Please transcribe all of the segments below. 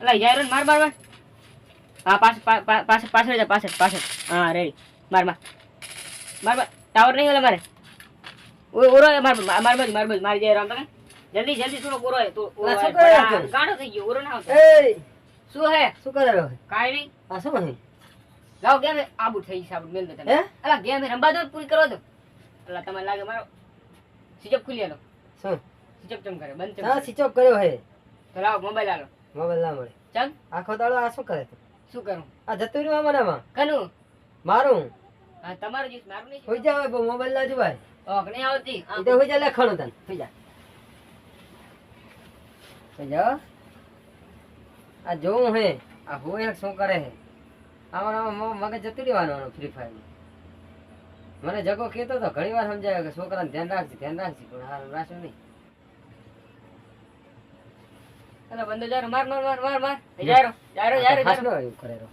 અલા યાર માર માર માર. હા પાછળ પાછળ પાછળ જા પાછળ પાછળ. હા રેડી માર માર. માર માર. ટાવર નહીં ઓલા મારે. ઓય ઓરો માર માર માર માર માર મારી જાય રામ તમે. જલ્દી જલ્દી થોડો ઓરો તો? ગાડો થઈ ગયો ઓરો ના એ શું હે? શું કરે રહો કાઈ નહીં. આ શું હે લાવ ગેમ આબુ થઈ છે આબુ. મેલ દે તમે અલા ગેમ રંબા દો પૂરી કરો દો. અલા તમે લાગે મારો સ્વિચ ખુલી આલો. શું? સ્વિચ ચમ કરે બંધ ચમ હા ઓફ કર્યો હે તો લાવ મોબાઈલ આલો. મોબાઈલ ના મળે. ચાલ. આખો દાડો આ શું કરે તું શું કરું? આ જતું રહ્યું આમાં કનું? મારું. હા તમારું જીત મારું નહીં હોઈ જાવ મોબાઈલ ના જોવાય. ઓક નહીં આવતી. એ તો હોઈ જા લખણું તને. હોઈ જા. હોઈ જા આ જોઉં હે. આ હોય શું કરે હે? આમાં મગજ જતું રહેવાનું ફ્રી ફાયર મને જગો કહેતો તો ઘણી વાર સમજાયો કે છોકરાને ધ્યાન રાખજે ધ્યાન રાખજે પણ હારું રાખ્યું નહીં. અલા બંદો જારો માર માર માર માર માર જારો જારો જારો જારો એવું કરે રો.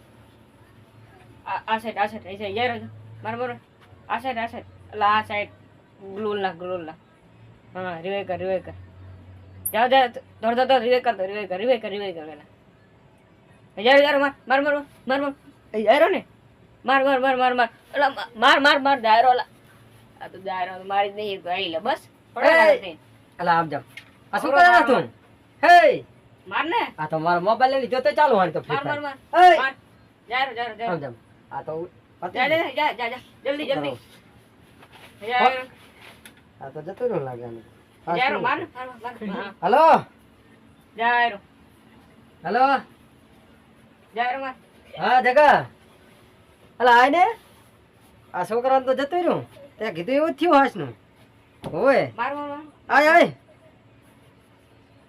આ આ સાઈડ આ સાઈડ એ જારો માર માર આ સાઈડ આ સાઈડ અલા આ સાઈડ ગ્લોલ ના ગ્લોલ ના હા રિવે કર રિવે કર જાઓ જાઓ દોડ દોડ રિવે કર રિવે કર રિવે કર રિવે કર વેલા જારો જારો માર માર માર માર માર એ જારો ને માર માર માર માર માર અલા માર માર માર જારો અલા આ તો જારો મારી જ નહીં તો લે બસ! અલા આમ આ શું કરે તું હે માર ને? આ તો મારો મોબાઈલ લઈ લીધો તો ચાલુ હાલ તો માર માર માર. માર. જારો જારો જારો આમ જામ. આ તો જા જા જા જા જા. જલ્દી જલ્દી. આ તો જતું રહ્યું લાગે આને. માર હલો? માર. હા જગા. અલા આય ને? આ છોકરાને તો જતો રહ્યું. તે કીધું એવું થયું હાસનું હોય માર માર માર. આય આય.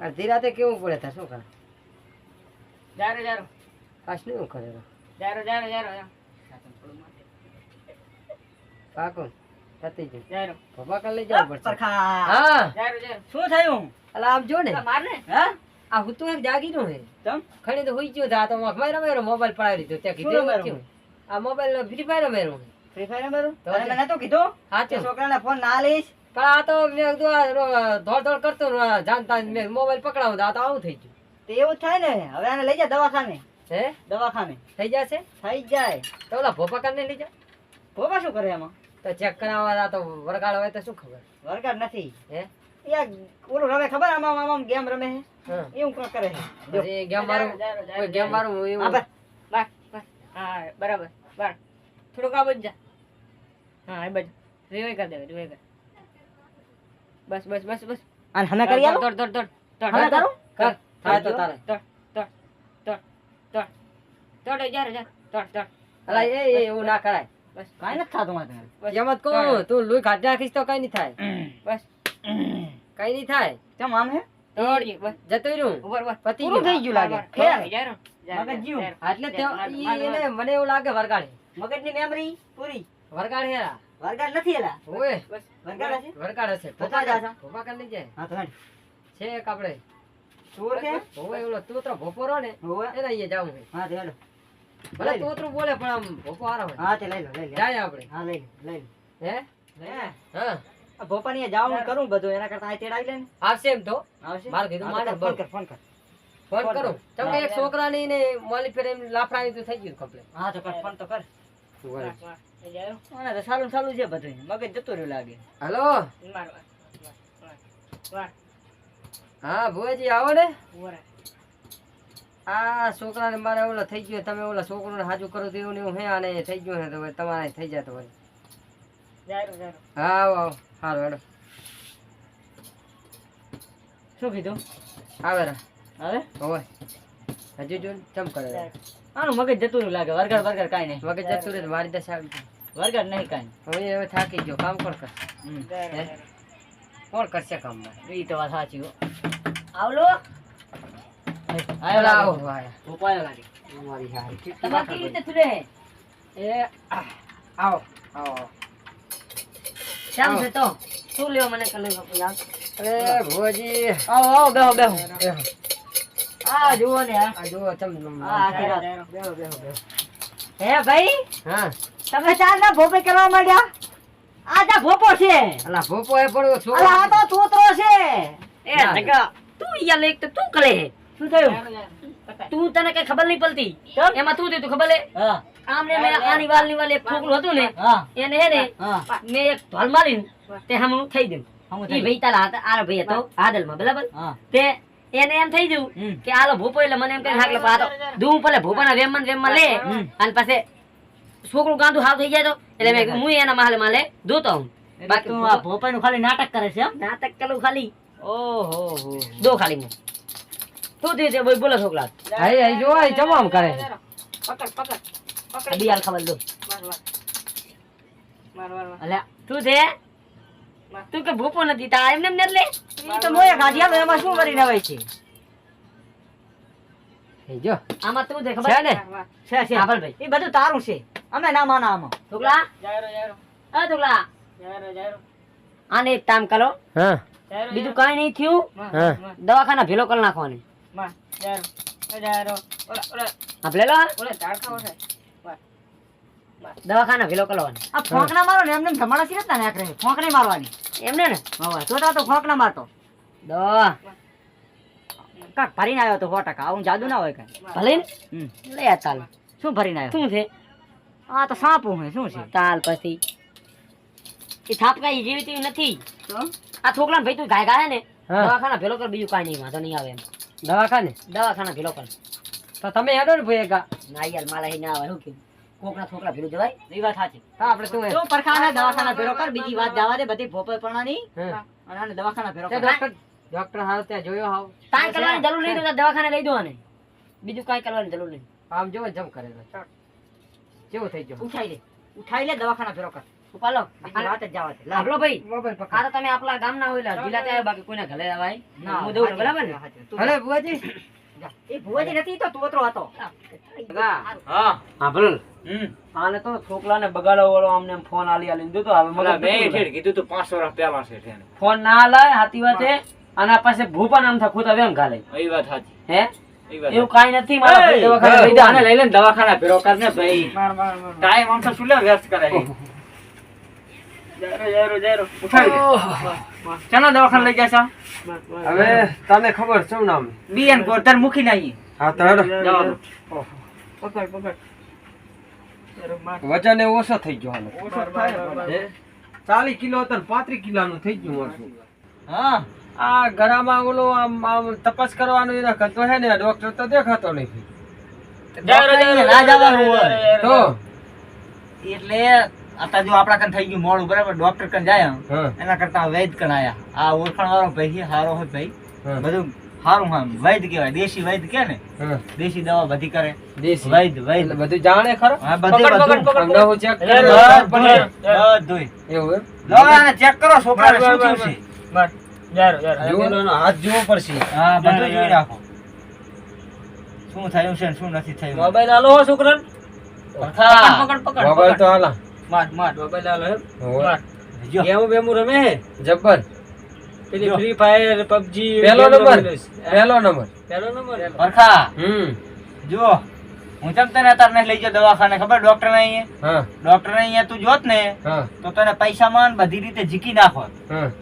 અડધી રાતે કેવું પડે તા શું કરે જારો જારો. હાસનું એવું કરે જારો જારો જારો પાકો પતી ગયું. જારો. પપ્પા કાલે લઈ જાવ પડશે. હા. જારો જારો. શું થયું? અલા આમ જો ને. માર ને હા? આ હું તો એક જાગી નું હે. તમ ખણી તો હોઈ ગયો તા તો મખમાઈ રમેરો મોબાઈલ પડાવી દીધો ત્યાં કીધું જ આ મોબાઈલ ફ્રી ફાયર રમેરો ફ્રી ફાયર નંબર તો મને તો કીધું? હા છોકરાને ફોન ના લઈશ પણ આ તો મેં દોડ દોડ કરતો જાણતા મેં મોબાઈલ પકડાવું તો આ તો આવું થઈ ગયું. તો એવું જ થાય ને હવે આને લઈ જા દવાખાને. હે? દવાખાને. થઈ જશે? થઈ જાય. તો ઓલા ભોપા કાને લઈ જા. ભોપા શું કરે એમાં તો ચેક કરાવવા આ તો વરગાડ હોય તો શું ખબર? વરગાડ નથી. હે? યાર ઓલું રમે ખબર આમાં આમાં ગેમ રમે હે? એવું કરે. ગેમ મારું કોઈ ગેમ મારું હા એવું બસ. બાર હા બરાબર. બાર. થોડુંક આ બાજુ જા. હા એ બાજુ. રિવે કર દે રિવે કર. બસ બસ બસ બસ આને હમે કરી આલો દોડ દોડ દોડ દોડ હવે કરું કર થાય તો તારે દોડ દોડ દોડ દોડ દોડ એ જારો જા દોડ દોડ અલા એ એ એવું ના કરાય બસ કાંઈ નથી થતું મારે બસ એમ જ કહું તું લોહી કાઢી નાખીશ તો કઈ નહીં થાય બસ કઈ નહીં થાય કેમ આમ હે દોડજી બસ જતું રહ્યું ઉપર બસ પતી પૂરું ગયું થઈ ગયું લાગે ફેર જારો જારો, મગજ જીવ. જારો. એટલે તે માર, ઈ માર, એને માર. મને એવું લાગે વરગાડે મગજની મેમરી પૂરી વરગાડ હેરા વરગાડ નથી એલા. ઓય. વરગાડ હશે? વરગાડ હશે. પતા જા જા. ભોપા કાને લઈ જાય. હા તો હેડ. છે એક આપણે ચોર કે ઓય ઓલો તું તો ભોપોરો ને. એને અહીંયા જાવું હા તો હેડો. ભલે તું તો બોલે પણ આમ ભોપો હારો હા તે લઈ લો લઈ લે. જાય આપણે હા લઈ લે લઈ હે? હે હા. આ ભોપાની જવાનું કરું બધું એના કરતા આ તેડાવી લે ને. આવશે એમ તો. આવશે? મારે કીધું હા, ફોન કર ફોન કર. ફોન ફોન કરું. કર. ચમ કે એક છોકરાની ને મોલી ફેર એમ લાફડાની તો થઈ ગયું કમ્પ્લેટ હા તો કર ફોન તો કર. માર, માર. એ જારો. મને તો સારું સારું છે બધું મગજ જતું રહ્યું લાગે. હલો? માર, માર. માર, માર. હા ભુવાજી આવો ને. આ છોકરાને મારે ઓલો થઈ ગયો તમે ઓલા છોકરાને હાજુ કરો તો એવું ને એવું હે અને થઈ ગયું હે તો તમારે થઈ જાય તો વળી જારો, જારો. હા આવો આવો. સારું હેડો. શું કીધું? આવે રા. હવે હજુ જો ચમ કરે. આનું મગજ જતું રહ્યું લાગે. વરગડ વરગડ કાંઈ નહીં. મગજ જતું રહે મારી દશા આવી વરગડ નહીં કાંઈ. હવે હવે થાકી ગયો. કામ કોણ કર હમ. જારો, હે? જારો. કોણ કરશે કામ? એ તો વાત સાચી હો. આવલો. આવો આયો લાવો. આવો. ઉપાયો લાગે. તમારી હારી તમારે કેવી રીતે. થુરે એ આવો આવો આવો. કેમ છે તો? શું લેવો મને કલર બાપુ યાર અરે ભુવાજી. આવો આવો બેહો બેહો. આ જુઓ ને આ. જુઓ ચમ. આ બેહો બેહો બેહો. હે ભાઈ? હા. તમે ચાર ના ભોપે કરવા માંડ્યા? આ જા ભોપો છે. અલા ભોપો એ પડ્યો છો અલા આ તો તોતરો છે. એ ના, જગા તું યાર લેક તો તું કરે શું થયું. તું તને કઈ ખબર નહીં પડતી. એમાં તું થયું તું ખબર હે? હા. આમને મેં આની વાલની વાલ. એક છોકરું હતું ને એને હે ને મેં એક ઢોલ મારીને તે હમ થઈ ગયું હમું ઈ થઈ ભાઈ તારા હાથ આ ભાઈ હતો આદલમાં બરાબર? તે એને એમ થઈ ગયું કે આલો ભૂપો એટલે મને એમ કઈ હાકલો પાતો દૂમ ભૂપાના વેમમાં વેમમાં લે અને પાસે છોકરું ગાંધું હાવ થઈ જાય તો. એટલે મેં હું એના માલે માલે ધોતો હું. બાકી તું આ ભોપાઈનું ખાલી નાટક કરે છે નાટક કરું ખાલી. ઓહો હો. દો ખાલી હું શું થયું છે? ભાઈ બોલો છોકરા. હાઈ હાઈ જો આઈ તમામ કરે છે. પકડ પકડ આ પકડ દિયાલ ખબર દો. માર માર. માર માર માર. અલ્યા શું છે? તું કે ભૂપો નથી તા એમને એમને એટલે એ તો મોયા ગાંઠિયા એમાં શું કરીને આવે છે? એ જો. આમાં તું છે છે ને? છે છે. હા, ભાઈ. એ બધું તારું છે. અમે ના માના આમાં. છોકરા જાયરો જાયરો. આ છોકરા જાયરો જાયરો. આને એક કામ કરો. હા. બીજું કાઈ નહીં થયું. દવાખાના ભેલો કરી નાખવાની. જાયરો. જાયરો. ઓલા ઓલા. ખાવો છે. દવાખાના ભેલો કરવાનો. આ ફોંક ના મારો ને એમને ધમાડા સિરત ના નાખરે ફોંક નહીં મારવાની. એમને ને? હવે તો તો ફોંક ના મારતો. દવા. કાક ભરીને આવ્યો તો સો ટકા. આવું જાદુ ના હોય કઈ. ભલે ને લે આ તાલ શું ભરીને આવ્યો? શું છે? આ તો સાપું હે શું છે? તાલ પછી. એ થાપકા એ જેવી તેવી નથી. આ છોકરા ભાઈ તું ગાય ગાય ને દવાખાના ભેલો કર બીજું કાંઈ નહીં વાંધો નહીં આવે એમ. દવાખાને? દવાખાના ભેલો કર. તો તમે હેડો ને ભાઈ એકા. ના યાર મારા ના આવે શું કીધું. કોકના છોકરા ભેલું જવાય? એ વાત સાચી. હા આપણે શું હે? પરખાના દવાખાના ભેરો કર બીજી વાત જવા દે બધી ભોપાઈપણાની અને દવાખાના ભેરો કર. ડોક્ટર ડોક્ટર હાલ ત્યાં જોયો હાવ. કાંઈ કરવાની જરૂર નહીં તો દવાખાને લઈ દો આને બીજું કાંઈ કરવાની જરૂર નહીં. આમ જો જમ કરે કેવું થઈ ગયું? ઉઠાઈ લે. ઉઠાઈ લે દવાખાના ભેરો કર. ઉપાલો વાત જ જવા દે. લા. ભાઈ. મોબાઈલ આ તો તમે આપણા ગામના હોય એટલે જિલ્લા ત્યાં બાકી કોઈના ઘરે આવાય? હું દઉં બરાબર ને? તું હલે બુઆજી જા. એ ભુવાજી નથી તો તોતરો હતો. હા. હા. ભલે. આને તો છોકરાને બગાડવા વાળો આમને ફોન આલી આલી દીધો હવે મગજ ઓલા મેં દુખતું ઠેર કીધું તું પાંચ વર્ષ પહેલા છે ફોન ના લાય હાથી વાત છે. અને પાસે ભૂપા નામ થા ખોટા વેમ ખાલે. એ વાત સાચી. હે? એવું કાઈ નથી મારા ભાઈ દવાખાને લઈ તું આને લઈ લે ને દવાખાના ભેરો કર ને ભાઈ. ટાઈમ આમ તો શું લે વ્યસ્ત કરે દે. ચાલો દવાખાને લઈ માર હવે તને ખબર શું નામ? બીએન કોર તાર મુખી નહીં હા તો હેડો પકડ પકડ. વજન એ ઓછો થઈ ગયો હાલો. ઓછો થાય હે? ચાલીસ કિલો હતો ને પાંત્રીસ કિલોનું થઈ ગયું મારું. હા આ ગરામાં ઓલો આમ આમ તપાસ કરવાનું એના કરતો હે ને ડોક્ટર તો દેખાતો નથી. ના. તો? એટલે અત્યારે જો આપડા કન થઈ ગયું મોડું બરાબર? ડોક્ટર કન જાય એના કરતા વૈદ કન આયા. આ ઓળખાણ વાળો ભાઈ હારો હોય ભાઈ. બધું સારું હા વૈદ કહેવાય. દેશી વૈદ કે ને? દેશી દવા બધી કરે. દેશી. વૈદ વૈદ. બધું જાણે ખરો? હા બધું બધું. કરીને બધું, એવું આને ચેક કરો છોકરાને શું થયું છે? બસ જાયરો જુઓ હાથ જોવો પડશે હા બધું જોઈ રાખો. શું થયું છે શું નથી થયું? મોબાઈલ હાલો હો છોકરાને. પકડ પકડ. મોબાઈલ તો હાલા. માર માર મોબાઈલ આલો એમ માર. ગેમો બેમો રમે હે? જબ્બર. પેલી ફ્રી ફાયર પબજી પહેલો નંબર. પહેલો નંબર. પહેલો નંબર? પરખા. હમ. જો. હું તમ તને અત્યારે લઈ જાઉં દવાખાને ખબર? ડોક્ટર ને અહીંયા? ડોક્ટર ને અહીંયા તું જોત ને તો તને પૈસા માં બધી રીતે જીકી નાખો.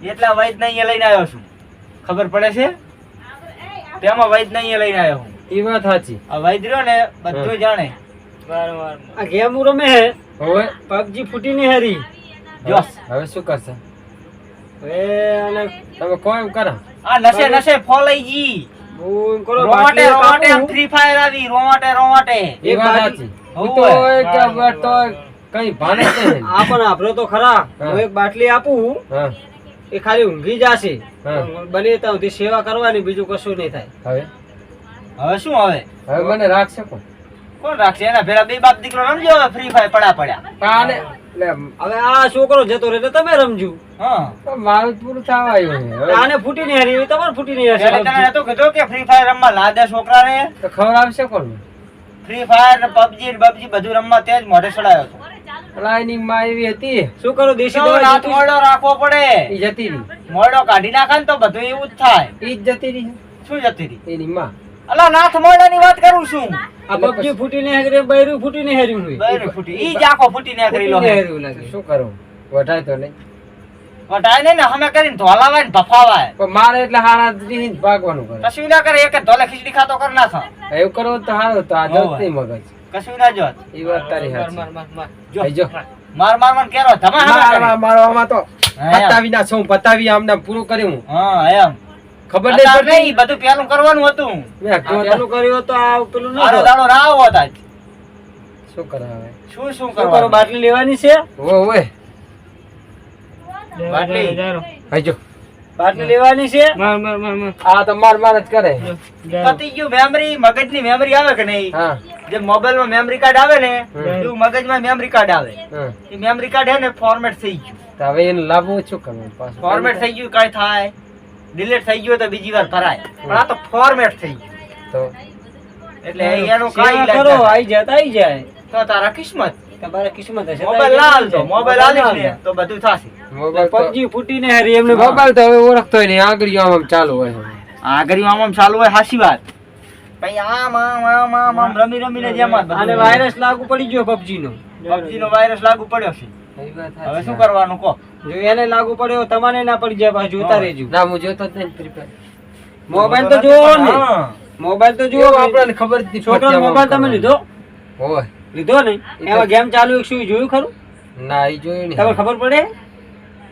એટલા વૈદ ને અહીંયા લઈને આવ્યો છું. ખબર પડે છે? તેમાં વૈદ ને અહીંયા લઈને આવ્યો હું. એ વાત સાચી. આ વૈદ રહ્યો ને બધું જાણે. માર આ ગેમ રમે હે? હવે પબજી ફૂટી ની હરી. જોસ હવે શું કરશે? હવે અને તમે કોઈ એમ કરો? આ નશે નશે ફોલાઈ જી હું કરો રોમાટે રોમાટે રોવાટે ફ્રી ફાયર આવી રોમાટે રોમાટે એક વાત તો એક કે તો કઈ ભાને નહીં. આ પણ આપડો તો ખરા. હા. એક બાટલી આપું. હા. એ ખાલી ઊંઘી જશે. બને ત્યાં સુધી સેવા કરવાની બીજું કશું નહીં થાય. હવે? હવે શું હવે? હવે મને રાખશે કોણ? કોણ રાખશે? એના ભેરા બે બાપ દીકરો રમજો હવે ફ્રી ફાયર પડા પડ્યા. હવે આ છોકરો જતો રહે તમે રમજો. હા. મારું પૂરું થવા આવ્યું આને ફૂટી નહીં હારી તમારે ફૂટી નહીં એટલે તને હારી કે ફ્રી ફાયર રમવા ના દે છોકરાને? તો ખબર આવશે કોણ ફ્રી ફાયર ને પબજી પબજી બધું રમવા તે જ મોઢે ચડાયો હતો. પેલા માં એવી હતી. શું કરું દેશી દવા રાત મોડો રાખવો પડે. ઈ જતી રહી. મોડો કાઢી નાખે ને તો બધું એવું જ થાય. ઈ જ જતી રહી. શું જતી રહી? એની માં અલા નાથ મોડા ની વાત કરું છું. આ પબજી ફૂટી નહીં હારી બૈરું ફૂટી નહીં હાર્યું હોય. બૈરું ફૂટી. ઈ જાકો આખો ફૂટી ને કરી લો ફૂટી લાગે. શું કરું? વઢાય તો નહીં. વટાય નહીં ને અમે કરીને ધોલાવાય ને ભફાવાય. પણ મારે એટલે હારા જ ભાગવાનું કરે. કશું ના કરે એક ધોલે ખીચડી ખાતો કર નાખો. એવું કરો તો સારું તો આ. જતી મગજ. કશું ના જોત. ઈ વાત તારી માર માર માર માર. જો. જો. માર માર મન કેરો ધમા મારવા મારવામાં તો પતાવી ના છું પતાવી આમને પૂરું કર્યું હા એમ. ખબર નહીં પડતી? નહીં, બધું પેલું કરવાનું હતું. મેં પેલું કર્યું તો આ પેલું ન દાડો ના આવો તાજ. શું કરાવે? શું શું શું કરો કરવાનું? બાટલી લેવાની છે? ઓ ઓય બાટલી. આજો બાટલી લેવાની છે? માર માર માર માર. આ તો માર માર જ કરે. પતી ગયું મેમરી મગજની મેમરી આવે કે નહીં? હા. જે મોબાઈલમાં મેમરી કાર્ડ આવે ને એવું મગજમાં મેમરી કાર્ડ આવે. એ મેમરી કાર્ડ હે ને ફોર્મેટ થઈ ગયું. હવે એને લાવવું શું કરવું ફોર્મેટ થઈ ગયું કઈ થાય. ડિલીટ થઈ ગયો તો બીજી વાર ભરાય પણ આ તો ફોર્મેટ થઈ ગયું. તો? એટલે એનો કઈ કરો આઈ જાય તો આઈ જાય. તો તારા કિસ્મત. તમારા કિસ્મત હશે મોબાઈલ ના આઈ મોબાઈલ હાલીશ ને તો બધું થશે. મોબાઈલ પબજી ફૂટીને હરી એમને મોબાઈલ તો હવે ઓળખતો નહીં આગળ આમ આમ ચાલુ હોય. આગળ આમ આમ ચાલુ હોય હાસી વાત. પછી આમ આમ આમ આમ આમ રમી રમીને જેમ જ વાયરસ લાગુ પડી ગયો પબજી નો વાયરસ લાગુ પડ્યો છે. હવે શું કરવાનું કહો? જો એને લાગુ પડ્યો તમને ના પડી જાય પાછું જોતા રહેજો ના હું જોતો જ નહીં મોબાઈલ તો જોવો ને. મોબાઈલ તો જોવો આપણને ખબર જ નથી છોકરાનો મોબાઈલ તમે લીધો? હોય. લીધો ને એમાં ગેમ ચાલુ એક શું જોયું ખરું? ના એ જોયું નહીં. તમને ખબર પડે?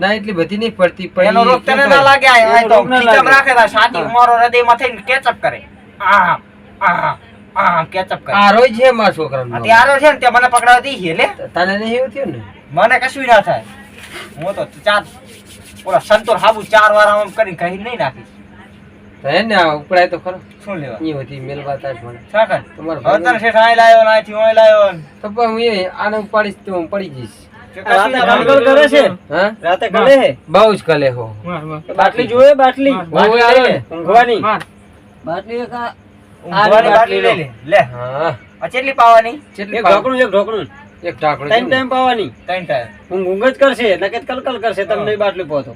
ના એટલી બધી નહીં પડતી પણ એનો રોગ તને ના કરે? લાગે આ- આ તો લાગે. રાખે તા શાદી ઉમરો હૃદયમાં થઈને કેચઅપ કરે. આમ આમ આમ કેચઅપ કરે. આ છે મારા છોકરાનો આ ત્યારે છે ને તે મને પકડાવતી છે લે. તને નહીં એવું થયું ને? મને કશું ના થાય. હું તો ચાર ઓલા સંતોર હાબુ ચાર વાર આમ કરીને કહી નહીં નાખી. તો હે ને ઉપડાય તો ખરો. શું લેવા? અહીં હતી મેલવા તાજ મને. સાકર તમારો હવે શેઠ અહીં લાયો ને અહીંથી ઓય લાયો તો પણ હું આને ઉપાડીશ તો હું પડી જઈશ. રાતે ગણગણ કરે છે? હા? રાતે ગળે હે બહુ જ કલે હો. માર માર બાટલી જોવે બાટલી? બાટલી બાટલી લઈ લઈ લે. ઊંઘવાની. બાટલી એક આ- ઊંઘવાની બાટલી લે. લે. હા. આ કેટલી પાવાની? કેટલી ઢોકણું એક ઢોકણું. એક ઢાંકણું ટાઈમ ટાઈમ પાવાની. ત્રણ ટાઈમ. હું ઊંઘ જ કરશે એટલે કે કલકલ કરશે તમને બાટલી પહોંચો.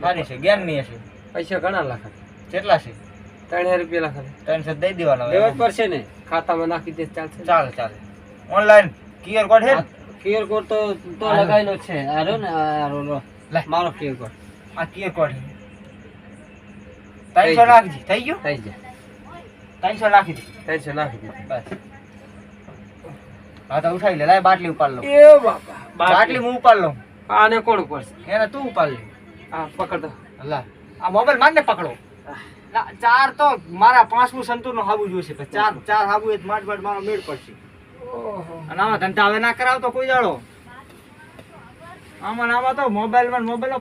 સારી છે ગેરની હશે. પૈસા ઘણા લાખ. કેટલા છે? ત્રણ રૂપિયા લાખ. ત્રણસો દઈ દેવાના. લેવા પડશે ને. ખાતામાં નાખી દે ચાલશે. ચાલે ચાલે. ઓનલાઈન ક્યુઆર કોડ ને? ક્યુઆર કોડ તો તો લગાવેલો છે. આરો ને આરો. મારો ક્યુઆર કોડ આ ક્યુઆર કોડ ત્રણસો નાખજી. થઈ ગયું? થઈ જાય ત્રણસો નાખી દે. ત્રણસો નાખી દે. બસ. હા તો ઉઠાવી લે લાય બાટલી ઉપાડ લઉં. એ બાપા. બાટલી. હું ઉપાડ લઉં. આને કોણ ઉપાડશે? એને તું ઉપાડ લે. આ પકડ દો લા આ મોબાઈલ માર ને પકડો. ના, ચાર તો મારા પાંચમું સંતુર નો હાબુ જોઈશે ચાર ચાર હાબુ એ માંડ માંડ મારો મેળ પડશે. અને આમાં ધંધા હવે ના કરાવતો કોઈ દાડો. આમાં આમાં તો મોબાઈલમાં મોબાઈલ